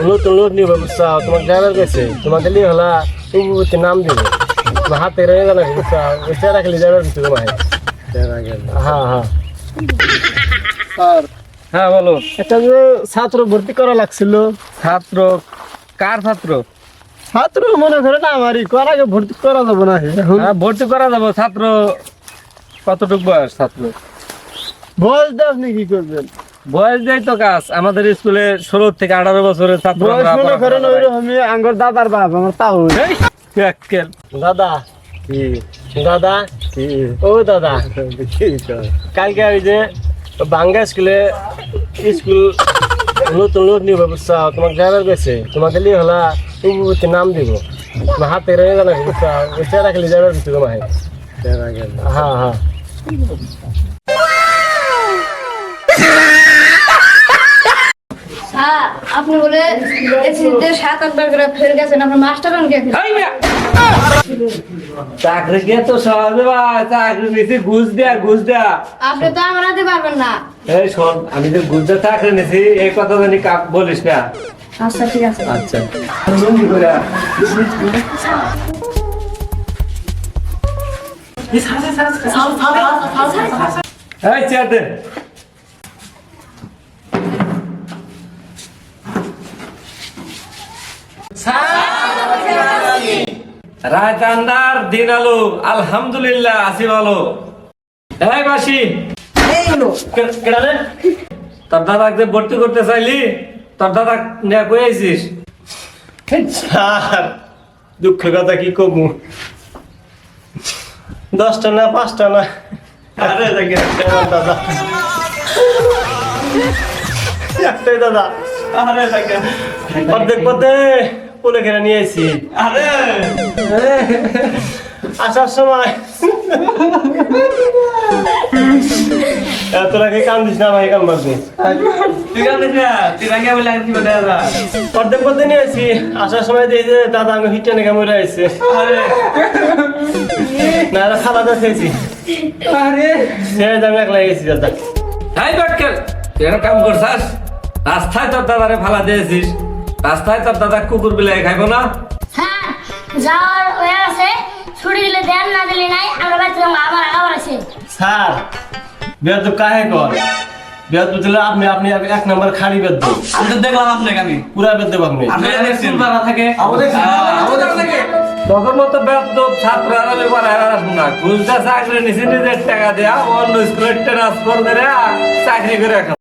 নতুন লোক নিবে বুঝছ তোমার ড্রাইভার গেছে তোমাকে লিয়ে হলা উপবর্তী নাম দিবে। তোমার হাতে রেখে গেল বুঝছ ওইটা রাখলে ড্রাইভার দিতে তোমার হ্যাঁ হ্যাঁ। হ্যাঁ বলো। একটা যে ছাত্র ভর্তি করা লাগছিল। ছাত্র কার ছাত্র? ছাত্র মনে করে না আমারই কর আগে ভর্তি করা যাবে না হ্যাঁ, ভর্তি করা যাব। ছাত্র কতটুকু বয়স ছাত্র? বয়স দেখ নি কি করবেন? বয়স দেয় তো কাজ। আমাদের স্কুলে ষোলো থেকে আঠারো বছরের ছাত্র আঙ্গর দাদার বাপ আমার তাও। দাদা কি? দাদা কি? ও দাদা কালকে ওই যে বাঙ্গা স্কুলে স্কুল নতুন লোক নিবে বুঝছ তোমার ড্রাইভার গেছে তোমাকে লিয়ে হলা উপবর্তী নাম দিব। তোমার হাতে রেখে গেল বুঝছ ওইটা রাখলে ড্রাইভার দিতে তোমার হ্যাঁ হ্যাঁ স্যার আপনি বলে এসিতে সাত আটবার করে ফের গেছেন আপনার মাস্টার চাকরি কে তো সহজে ভাই চাকরি নিছি ঘুষ দেয়া ঘুষ দেয়া। আপনি তো আমার হাতে পারবেন না। এই শোন আমি যে ঘুষ দেয়া চাকরি নিছি এই কথা জানি কাপ বলিস না। আচ্ছা ঠিক আছে। আচ্ছা। এই চেয়ার রাত দিন আলো আলহামদুলিল্লাহ আসি ভালো। এই বাসি কে- কেডা তোর দাদাকে ভর্তি করতে চাইলি তোর দাদা নিয়ে কই আইছিস? দুঃখের কথা কি কমু? দশটা না পাঁচটা না? আরে দেখে দাদা? একটাই দাদা। আরে দেখে অর্ধেক পথে। কোলে খেলে নিয়ে এসি আরে! আসার সময় তোরা কি কান্দিস না ভাই কান মারবে ঠিক আছে না তুই আগে বলে আর কি বলে দাদা অর্ধেক পথে নিয়ে এসি আসার সময় দেখি যে দাদা আমি হিটে নাকি মরে আসছে না এটা খালাদা খেয়েছি। আরে! সে আমি একলা গেছি দাদা। হাই বাটকেল তুই একটা কাম করছাস? রাস্তায় তোর দাদারে ফালা দিয়েছিস। রাস্তায় তোর দাদা কুকুর বিলাই খাইবো না? হ্যাঁ যাওয়ার আছে ছুটি দিলে দেন না দিলে নাই আমরা বাড়িতে যাব, আমার আবার আছে। স্যার বেদ কাহে কর আপনি আপনি এক নম্বর খালি বেদ আমি তো দেখলাম আপনাকে আমি। পুরা বেদ দেব আপনি আপনি দেখছেন থাকে। তখন মতো বেদ ছাত্র আরামে পড়া আসব না। ঘুষটা চাকরি নিজের টাকা দেয়া অন্য স্কুলের ট্রান্সফার করে চাকরি করে এখন।